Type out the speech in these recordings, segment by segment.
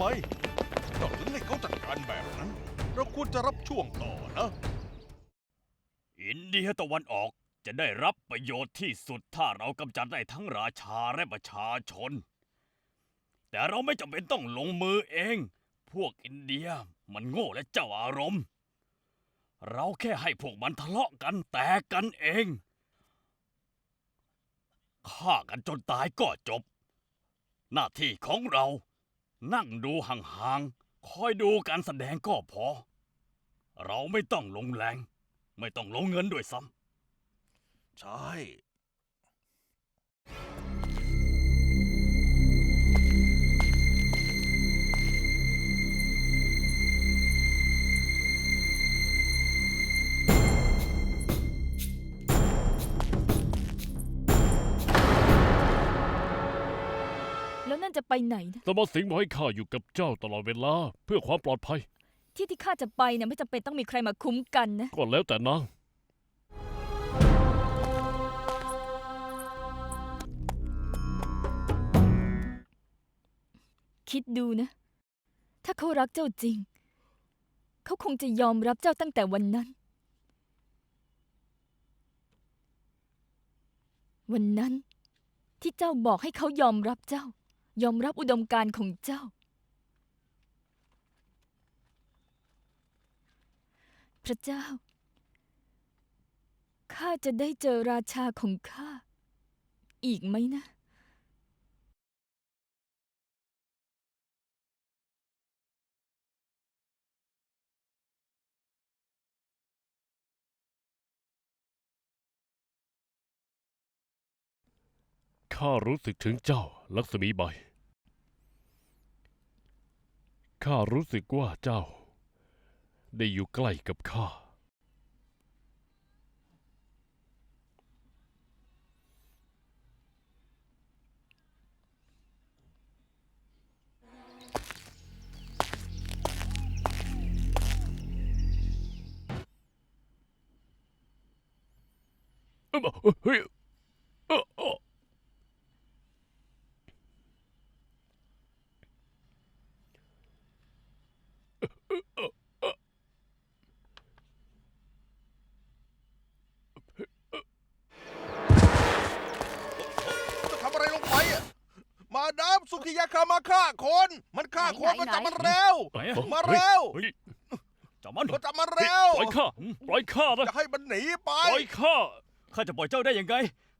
ไมเราถึงให้เขาจัดการแบบนั้น เราควรจะรับช่วงต่อนะ อินเดียตะวันออกจะได้รับประโยชน์ที่สุดถ้าเรากำจัดได้ทั้งราชาและประชาชน แต่เราไม่จำเป็นต้องลงมือเอง พวกอินเดียมันโง่และเจ้าอารมณ์ เราแค่ให้พวกมันทะเลาะกันแตกกันเองฆ่ากันจนตายก็จบ หน้าที่ของเรา นั่งดูห่างๆ คอยดูการแสดงก็พอ เราไม่ต้องลงแรง ไม่ต้องลงเงินด้วยซ้ำ ใช่ แล้วนั่นจะไปไหนนะสมาสิงห์บอกให้ข้าอยู่กับเจ้าตลอดเวลา เพื่อความปลอดภัย ที่ที่ข้าจะไปเนี่ยไม่จำเป็นต้องมีใครมาคุ้มกันนะ ก็แล้วแต่นางคิดดูนะ ถ้าเขารักเจ้าจริง เขาคงจะยอมรับเจ้าตั้งแต่วันนั้น วันนั้นที่เจ้าบอกให้เขายอมรับเจ้า ยอมรับอุดมการณ์ของเจ้า พระเจ้า ข้าจะได้เจอราชาของข้า อีกไหมนะ ข้ารู้สึกถึงเจ้า ลักษมีใบข้ารู้สึกว่าเจ้า ได้อยู่ใกล้กับข้าเอ้าเฮ้ย ฆ่าคนไหนมาจับไหนมันเร็วำไหนอะมาเร็วเฮ้ยจับมันมาจับมันเร็วปล่อยข้าปล่อยข้านะจะให้มันหนีไป ปล่อยข้าข้าจะปล่อยเจ้าได้ยังไง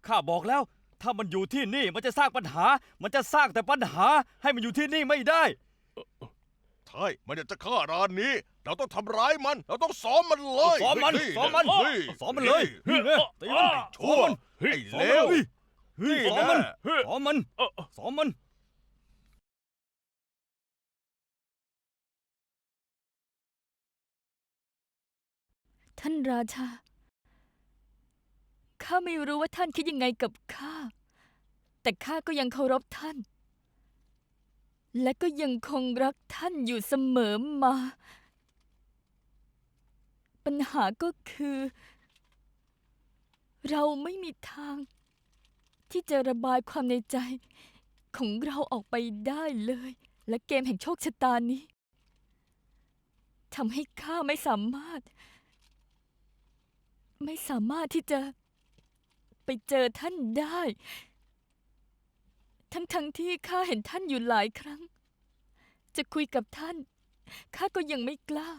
ข้าบอกแล้ว ถ้ามันอยู่ที่นี่มันจะสร้างปัญหา มันจะสร้างแต่ปัญหา ให้มันอยู่ที่นี่ไม่ได้ ใช่ มันอยากจะฆ่าร้านนี้ เราต้องทำร้ายมัน เราต้องซ้อมมันเลยซ้อมมันนี่ซ้อมมันนี่ซ้อมมันเลยนี่นี่นะตีมันชั่วเฮ้ยไอ้เลวเฮ้ยนี่ซ้อมมันนะซ้อมมันเอ้าซ้อมมัน ท่านราชา ข้าไม่รู้ว่าท่านคิดยังไงกับข้า แต่ข้าก็ยังเคารพท่าน และก็ยังคงรักท่านอยู่เสมอมา ปัญหาก็คือ เราไม่มีทาง ที่จะระบายความในใจ ของเราออกไปได้เลย และเกมแห่งโชคชะตานี้ทำให้ข้าไม่สามารถ ไม่สามารถที่จะ ไปเจอท่านได้ ทั้งๆทที่ข้าเห็นท่านอยู่หลายครั้ง จะคุยกับท่าน ข้าก็ยังไม่กล้า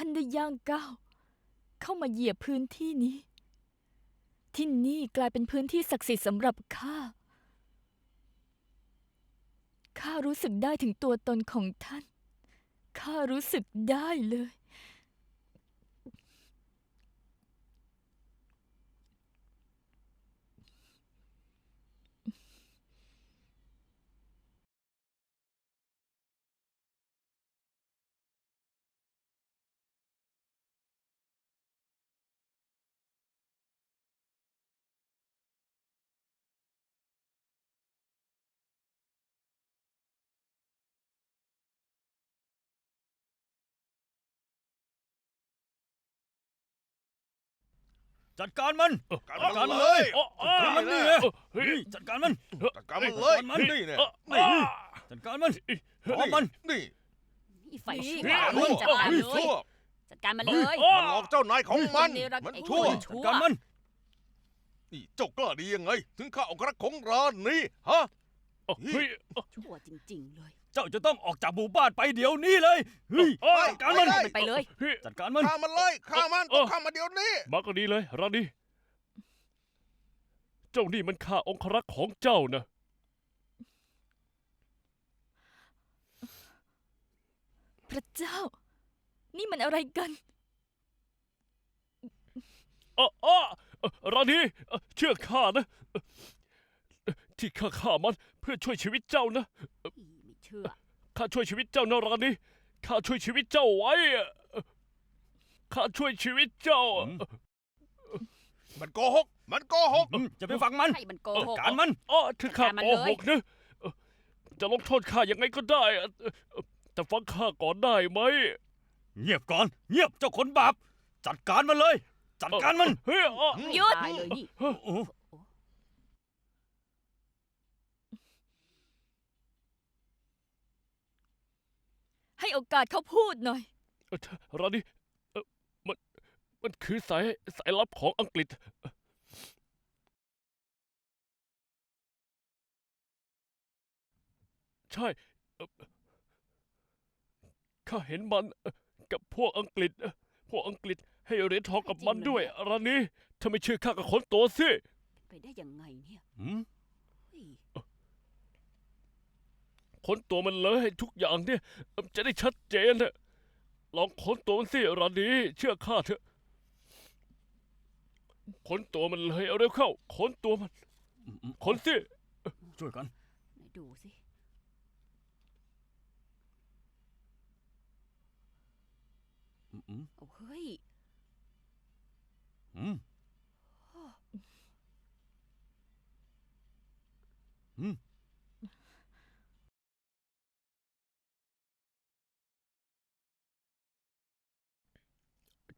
ท่านได้ย่างก้าวเข้ามาเหยียบพื้นที่นี้ ที่นี่กลายเป็นพื้นที่ศักดิ์สิทธิ์สำหรับข้า ข้ารู้สึกได้ถึงตัวตนของท่าน ข้ารู้สึกได้เลย จัดการมันจัดจัดการมันเลยอ๋ออ๋อจัดการมันนี่เลยเฮ้ยนี่จัดการมันจัดการมันเลยจัดการมันนี่เนี่ยนี่จัดการมันพร้อมมันนี่อีไฟนี่ชั่วชั่วจัดการเฮ้ยเลชั่ยวจัดการมันเลยอ๋อมันหลอกเจ้านายของมันนี่รักมันไอ้ชั่วคนจัดการมันนี่เจ้ากล้าดียังไง ถึงข้าเอากระของร้านนี้ฮะเฮ้ยชั่วจริงๆเลยเจ้าจะต้องออกจากหมู่บ้านไปเดี๋ยวนี้เลยเฮ้ยอ๋อจัดการมัน ไปมันไปเลย เฮ้ยจัดการมัน ฆ่ามันเลยฆ่ามันเอต้อองฆ่ามันเดี๋ยวนี้ มาก็ดีเลยรานีเจ้านี่มันข้าองครักษ์ของเจ้านะพระเจ้า นี่มันอะไรกันอ๋ออ๋อเอ่อรานีเอ่อเชื่อข้านะเอ่อที่ข้าฆ่ามันเพื่อช่วยชีวิตเจ้านะอีไม่ เชื่อ ข้าช่วยชีวิตเจ้านะรานีข้าช่วยชีวิตเจ้าไว้อะข้าช่วยชีวิตเจ้า อืม มันโกหก มันโกหก อืมจะไปฟังมันให้มันโกจัดหก การมันอ๋อถึงข้าจัดการมันโกเลย หกนะเอ่อจะลงโทษข้ายังไงก็ได้อะเอ่อแต่ฟังข้าก่อนได้ไหมเงียบก่อน เงียบเจ้าคนบาป จัดการมันเลย จัดการมันเฮ้ยอ๋อให้หยุดตายเลยนี่ โอ้ ให้โอกาสเขาพูดหน่อย เอ่อรานีเอ่อมันมันคือสายสายลับของอังกฤษ ใช่เอ่อข้าเห็นมันเอ่อกับพวกอังกฤษเอ่อพวกอังกฤษให้เหรียญทองกับมันด้วยรานีถ้าไม่เชื่อข้าก็ค้นตัวสิ ไปได้ยังไงเนี่ยอืม เฮ้ย ค้นตัวมันเลยทุกอย่างเนี่ยเอ่อจะได้ชัดเจนนะลองค้นตัวมันสิรานีเชื่อข้าเถอะ ค้นตัวมันเลยเอาเร็วเข้า ค้นตัวมันอืมอืมค้นสิ ช่วยกันไหนดูสิอืมอืมเอาเฮ้ย อืม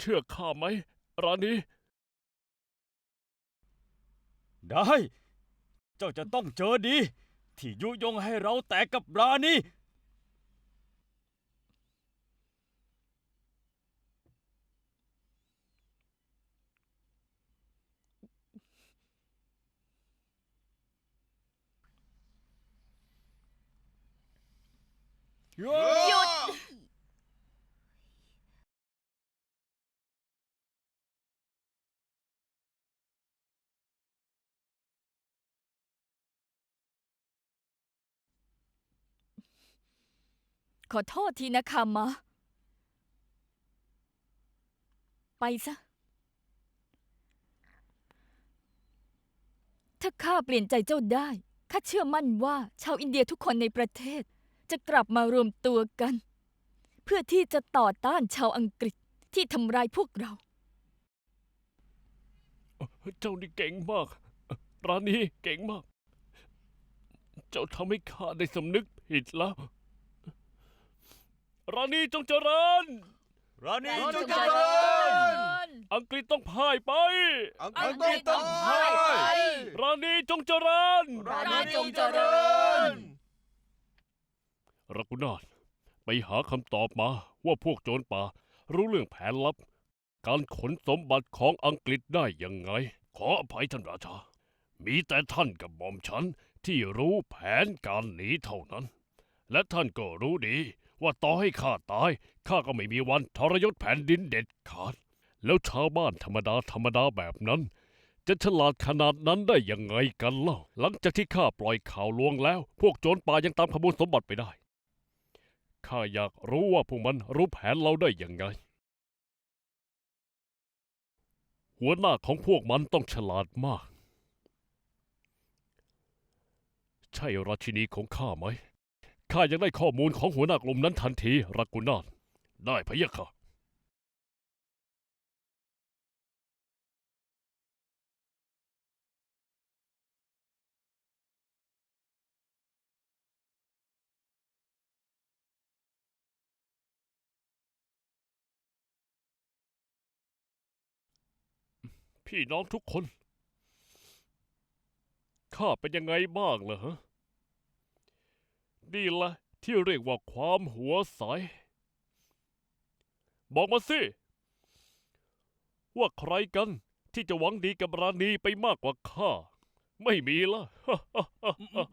เชื่อข้าไหมรานีได้ เจ้าจะต้องเจอดี ที่ยุยงให้เราแตกกับรานี่หยุ ขอโทษทีนะคามาไปซะ ถ้าข้าเปลี่ยนใจเจ้าได้ ข้าเชื่อมั่นว่าชาวอินเดียทุกคนในประเทศ จะกลับมารวมตัวกัน เพื่อที่จะต่อต้านชาวอังกฤษที่ทำร้ายพวกเรา เจ้านี่เก่งมากรานีเก่งมาก เจ้าทำให้ข้าได้สำนึกผิดแล้ว รานีจงเจริญ รานี่รานี่จงจเจงเจริริญ อังกฤษต้องพ่ายไป อังกอัฤษงต้กองฤษต้องพ่ายไป รานีจงเจริญ รานีจงเจริญ รักุนาถไปหาคำตอบมาว่าพวกโจรป่ารู้เรื่องแผนลับ การขนสมบัติของอังกฤษได้ยังไง ขออภัยท่านราชา มีแต่ท่านกับหม่อมฉันที่รู้แผนการหนีเท่านั้น และท่านก็รู้ดี ว่าต่อให้ข้าตายข้าก็ไม่มีวันทรยศแผ่นดินเด็ดขาด แล้วชาวบ้านธรรมดาธรรมดาแบบนั้น จะฉลาดขนาดนั้นได้ยังไงกันเล่า หลังจากที่ข้าปล่อยข่าวลวงแล้ว พวกโจรป่ายังตามขโมยสมบัติไปได้ข้าอยากรู้ว่าพวกมันรู้แผนเราได้ยังไง หัวหน้าของพวกมันต้องฉลาดมาก ใช่ราชินีของข้าไหม ข้ายังได้ข้อมูลของหัวหน้ากลุ่มนั้นทันทีรักกุนาถได้พะยะค่ะ พี่น้องทุกคน ข้าเป็นยังไงบ้างล่ะฮะ นี่แหละที่เรียกว่าความหัวใส บอกมาสิ ว่าใครกันที่จะหวังดีกับราณีไปมากกว่าข้า ไม่มีละ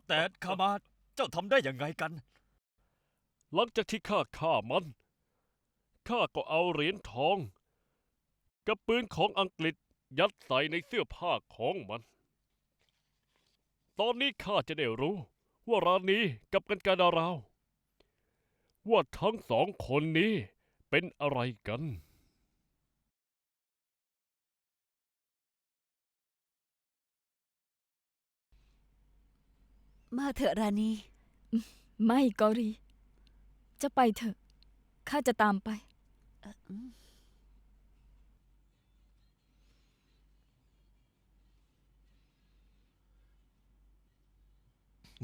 แต่ข้ามาเจ้าทำได้ยังไงกัน หลังจากที่ข้าฆ่ามัน ข้าก็เอาเหรียญทอง กับปืนของอังกฤษยัดใส่ในเสื้อผ้าของมัน ตอนนี้ข้าจะได้รู้ ว่าราณีกับกันการดาราว ว่าทั้งสองคนนี้เป็นอะไรกัน มาเถอะราณีไม่กอรี จะไปเถอะ ข้าจะตามไป เอ่ออืม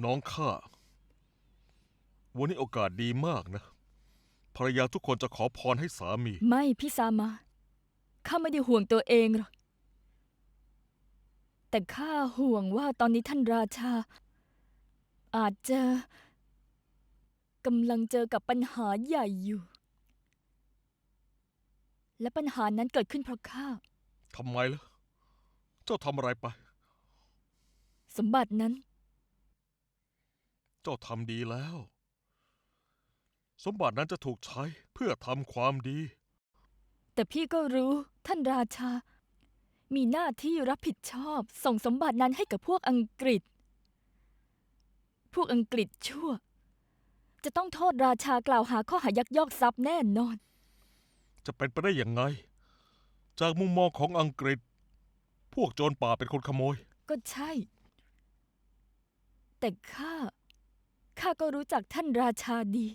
น้องข้า วันนี้โอกาสดีมากนะ ภรรยาทุกคนจะขอพรให้สามี ไม่พี่สามา ข้าไม่ได้ห่วงตัวเองหรอก แต่ข้าห่วงว่าตอนนี้ท่านราชา อาจจะกำลังเจอกับปัญหาใหญ่อยู่ และปัญหานั้นเกิดขึ้นเพราะข้า ทำไมล่ะ เจ้าทำอะไรไป สมบัตินั้น เจ้าทำดีแล้ว สมบัตินั้นจะถูกใช้เพื่อทำความดี แต่พี่ก็รู้ท่านราชา มีหน้าที่รับผิดชอบ ส่งสมบัตินั้นให้กับพวกอังกฤษ พวกอังกฤษชั่ว จะต้องโทษราชากล่าวหาข้อหายักยอกทรัพย์แน่นอน จะเป็นไปได้ยังไง จากมุมมองของอังกฤษ พวกโจรป่าเป็นคนขโมย ก็ใช่ แต่ข้า ข้าก็รู้จักท่านราชาดี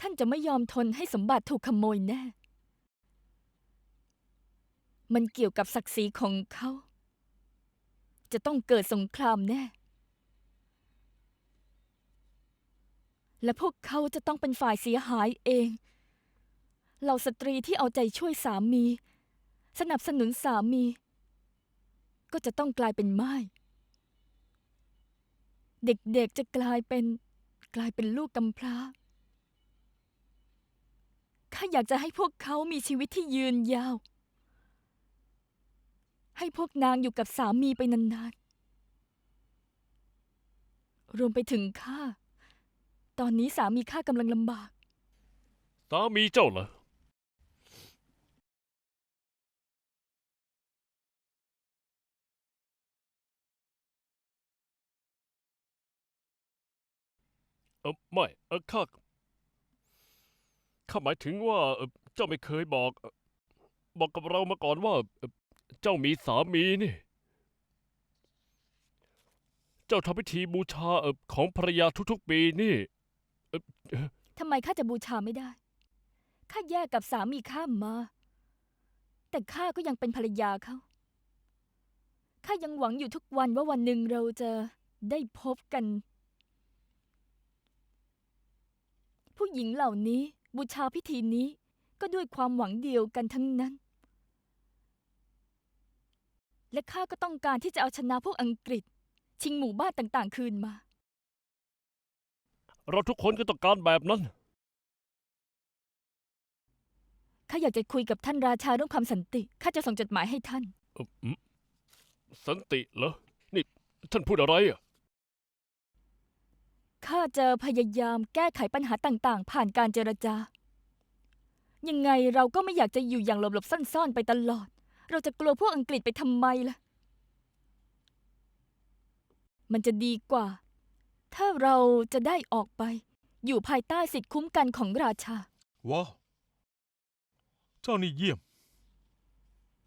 ท่านจะไม่ยอมทนให้สมบัติถูกขโมยแน่ มันเกี่ยวกับศักดิ์ศรีของเขา จะต้องเกิดสงครามแน่ และพวกเขาจะต้องเป็นฝ่ายเสียหายเอง เหล่าสตรีที่เอาใจช่วยสามี สนับสนุนสามี ก็จะต้องกลายเป็นไม้ เด็กๆจะกลายเป็นกลายเป็นลูกกำพร้า ข้าอยากจะให้พวกเขามีชีวิตที่ยืนยาว ให้พวกนางอยู่กับสามีไปนานๆ รวมไปถึงข้า ตอนนี้สามีข้ากำลังลำบาก สามีเจ้าเหรอ ออไม่เออข้าข้าหมายถึงว่าเออเจ้าไม่เคยบอก บอกกับเรามาก่อนว่าเออเจ้ามีสามีนี่ เจ้าทำพิธีบูชาเออของภรรยาทุกๆปีนี่ทำไมข้าจะบูชาไม่ได้ ข้าแยกกับสามีข้ามา แต่ข้าก็ยังเป็นภรรยาเขา ข้ายังหวังอยู่ทุกวันว่าวันหนึ่งเราจะได้พบกัน ผู้หญิงเหล่านี้บูชาพิธีนี้ก็ด้วยความหวังเดียวกันทั้งนั้น และข้าก็ต้องการที่จะเอาชนะพวกอังกฤษ ชิงหมู่บ้านต่างๆ คืนมา เราทุกคนก็ต้องการแบบนั้น ข้าอยากจะคุยกับท่านราชาเรื่องความสันติ ข้าจะส่งจดหมายให้ท่านเอ่ออืมสันติเหรอ นี่ ท่านพูดอะไรอะ ข้าจะพยายามแก้ไขปัญหาต่างๆ ผ่านการเจรจา ยังไงเราก็ไม่อยากจะอยู่อย่างหลบๆซ่อนๆ ไปตลอด เราจะกลัวพวกอังกฤษไปทำไมล่ะ มันจะดีกว่า ถ้าเราจะได้ออกไป อยู่ภายใต้สิทธิคุ้มกันของราชา ว้าว เจ้านี่เยี่ยม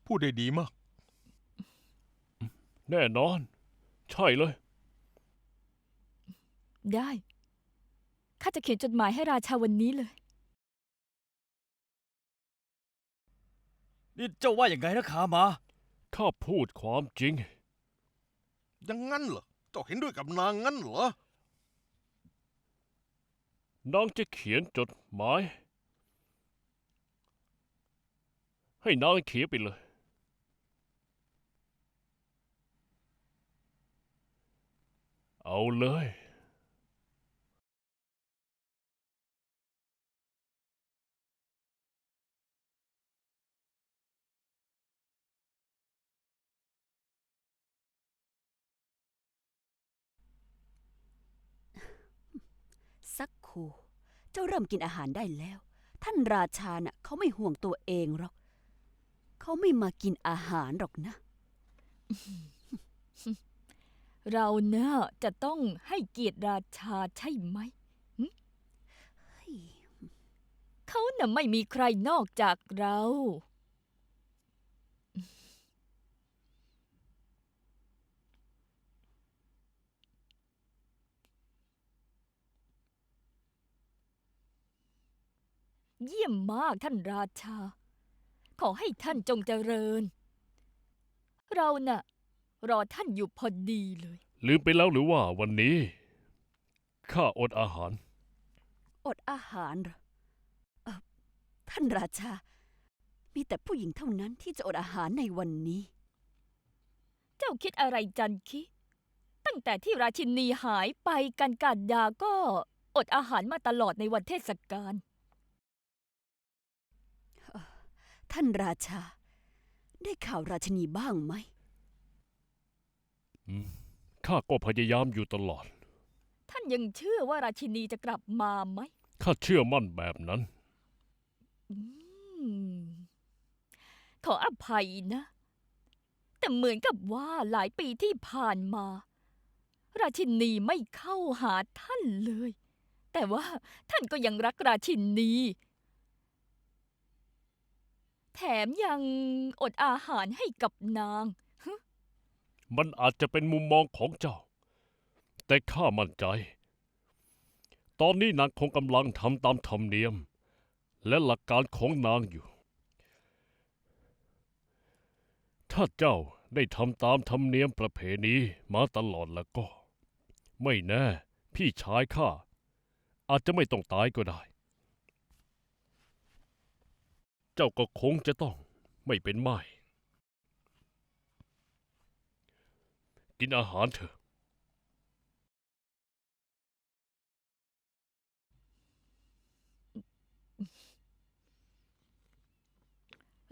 พูดได้ดีมาก แน่นอน ใช่เลย ได้ ข้าจะเขียนจดหมายให้ราชาวันนี้เลย นี่เจ้าว่าอย่างไงนะขามา ข้าพูดความจริงอยังงั้นเหรอ เจ้าเห็นด้วยกับนางงั้นเหรอ นางจะเขียนจดหมาย ให้นางเขียนไปเลย เอาเลย ครู่เจ้าเริ่มกินอาหารได้แล้ว ท่านราชาน่ะเขาไม่ห่วงตัวเองหรอก เขาไม่มากินอาหารหรอกนะ เราเน่ะจะต้องให้เกียรติราชาใช่ไหมหึเฮ้ยเขาน่ะไม่มีใครนอกจากเรา เยี่ยมมากท่านราชา ขอให้ท่านจงเจริญ เราน่ะ รอท่านอยู่พอดีเลย ลืมไปแล้วหรือว่าวันนี้ ข้าอดอาหาร อดอาหารเหรอเอ่อท่านราชา มีแต่ผู้หญิงเท่านั้นที่จะอดอาหารในวันนี้ เจ้าคิดอะไรจันคิ ตั้งแต่ที่ราชินีหายไปกันกาดดาก็อดอาหารมาตลอดในวันเทศกาล ท่านราชา ได้ข่าวราชินีบ้างไหมอืมข้าก็พยายามอยู่ตลอด ท่านยังเชื่อว่าราชินีจะกลับมาไหมข้าเชื่อมั่นแบบนั้น อืมขออภัยนะ แต่เหมือนกับว่าหลายปีที่ผ่านมา ราชินีไม่เข้าหาท่านเลย แต่ว่าท่านก็ยังรักราชินี แถมยังอดอาหารให้กับนาง มันอาจจะเป็นมุมมองของเจ้า แต่ข้ามั่นใจ ตอนนี้นางคงกำลังทำตามธรรมเนียม และหลักการของนางอยู่ ถ้าเจ้าได้ทำตามธรรมเนียมประเพณีมาตลอดแล้วก็ ไม่แน่ พี่ชายข้าอาจจะไม่ต้องตายก็ได้ เจ้าก็คงจะต้องไม่เป็นไม้กินอาหารเถอะ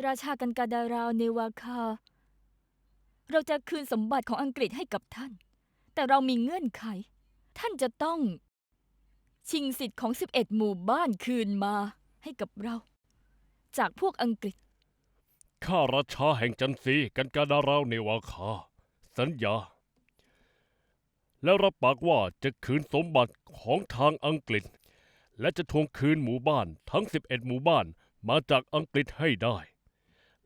ราชากันกาดาราวเนวาคา เราจะคืนสมบัติของอังกฤษให้กับท่าน แต่เรามีเงื่อนไข ท่านจะต้อง ชิงสิทธิ์ของ 11 หมู่บ้านคืนมาให้กับเรา จากพวกอังกฤษ ข้าราชาแห่งจันทรีกันกาดาราวเนวาคา สัญญา แล้วรับปากว่าจะคืนสมบัติของทางอังกฤษ และจะทวงคืนหมู่บ้านทั้ง 11 หมู่บ้านมาจากอังกฤษให้ได้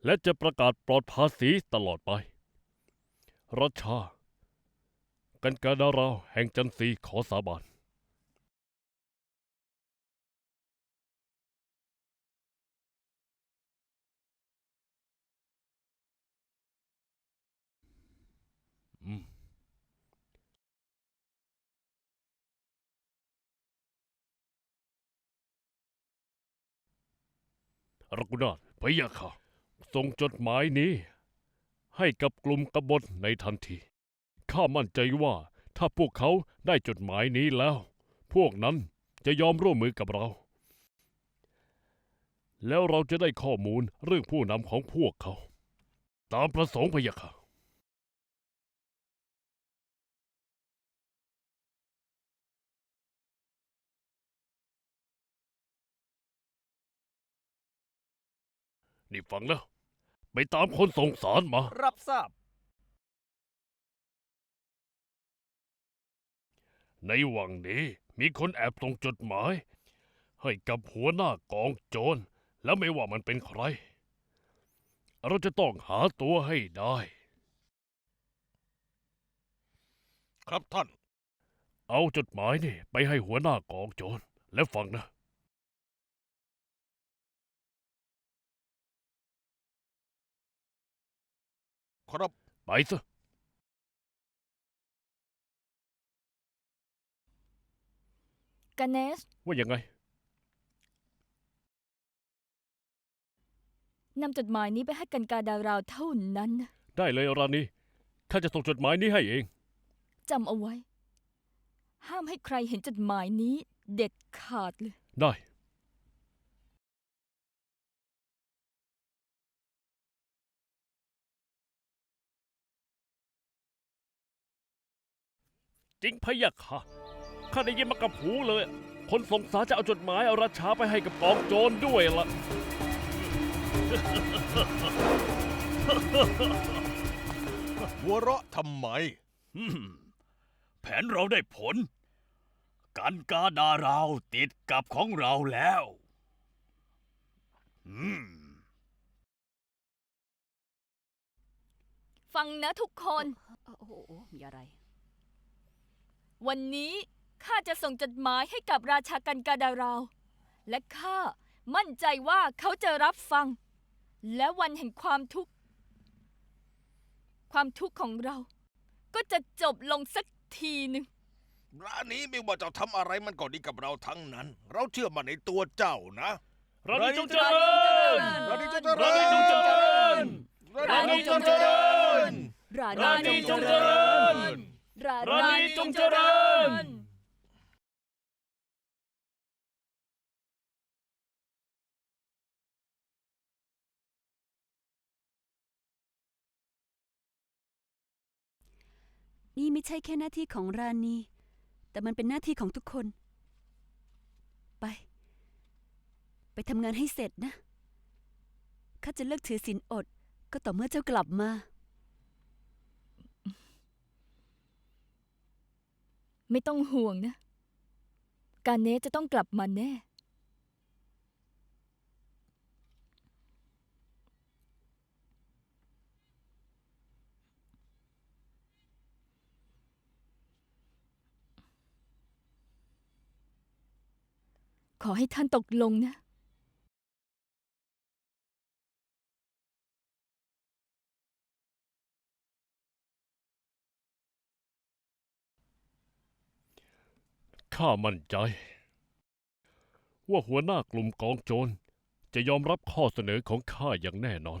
และจะประกาศปลอดภาษีตลอดไปรัชากันกาดาราวแห่งจันทรีขอสาบาน รักุนาถพยาค่ะส่งจดหมายนี้ ให้กับกลุ่มกบฏในทันที ข้ามั่นใจว่าถ้าพวกเขาได้จดหมายนี้แล้ว พวกนั้นจะยอมร่วมมือกับเรา แล้วเราจะได้ข้อมูลเรื่องผู้นำของพวกเขา ตามประสงค์พยาค่ะ นี่ฟังนะไปตามคนส่งสารมา รับทราบ ในวังนี้มีคนแอบส่งจดหมาย ให้กับหัวหน้ากองโจร แล้วไม่ว่ามันเป็นใคร เราจะต้องหาตัวให้ได้ ครับท่าน เอาจดหมายนี่ไปให้หัวหน้ากองโจร และฟังนะ ครับ ไปซะ กาเนส ว่ายังไง นำจดหมายนี้ไปให้กันกาดาราวเท่านั้นนะได้เลยรานีข้าจะส่งจดหมายนี้ให้เอง จำเอาไว้ ห้ามให้ใครเห็นจดหมายนี้ เด็ดขาดเลย ได้ จริงพะยะค่ะข้าได้ยินมากับหูเลย คนส่งสารจะเอาจดหมายเอาราชาไปให้กับกองโจรด้วยล่ะหัวเราะทำไมอืมแผนเราได้ผล การกาดาราวติดกับของเราแล้วอืมฟังนะทุกคน โอ้โหมีอะไร วันนี้ข้าจะส่งจดหมายให้กับราชากันกาดาราว และข้ามั่นใจว่าเขาจะรับฟัง และวันแห่งความทุกข์ ความทุกข์ของเรา ก็จะจบลงสักทีหนึ่งร้านนี้ไม่ว่าจะทำอะไรมันก็ดีกับเราทั้งนั้น เราเชื่อมันในตัวเจ้านะราณีจงเจริญราณีจงเจราริณีญจงเจริญราณีจงเจริญราราณีจงเจริญราราณีจงเจริญ นี่ไม่ใช่แค่หน้าที่ของราณีแต่มันเป็นหน้าที่ของทุกคน ไป ไปทำงานให้เสร็จนะข้าจะเลิกถือศีลอด ก็ต่อเมื่อเจ้ากลับมา ไม่ต้องห่วงนะ การเนสจะต้องกลับมาแน่ ขอให้ท่านตกลงนะ ข้ามั่นใจ ว่าหัวหน้ากลุ่มกองโจรจะยอมรับข้อเสนอของข้าอย่างแน่นอน